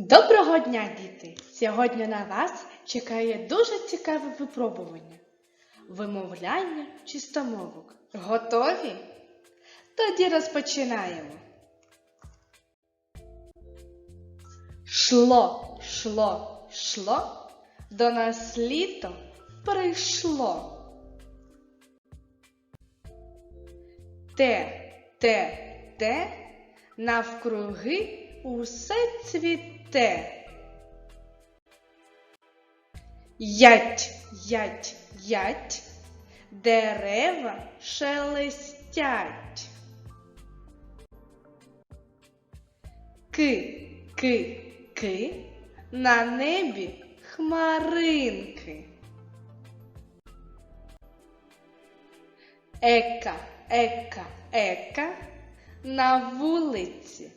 Доброго дня, діти! Сьогодні на вас чекає дуже цікаве випробування. Вимовляння чистомовок. Готові? Тоді розпочинаємо. Шло, шло, шло, до нас літо прийшло. Те, те, те, навкруги усе цвіте. Ять, ять, ять, дерева шелестять. Ки, ки, ки, на небі хмаринки. Ека, ека, ека, на вулиці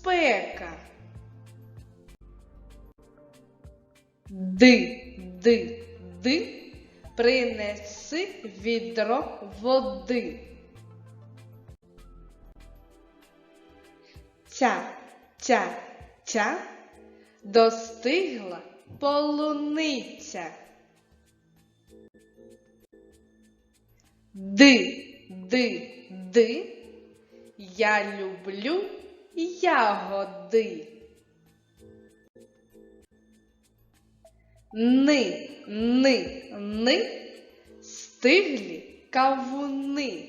спека. Ди, ди, ди, принеси відро води. Ця, ця, ця, достигла полуниця. Ди, ди, ди, я люблю ягоди. Ни, ни, ни, стиглі кавуни.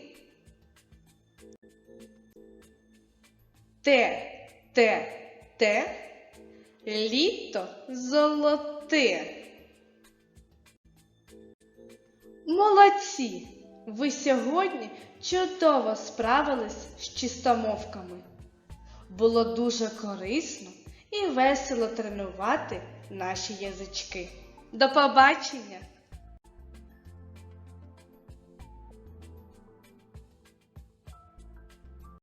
Те, те, те, літо золоте. Молодці! Ви сьогодні чудово справились з чистомовками. Було дуже корисно і весело тренувати наші язички. До побачення!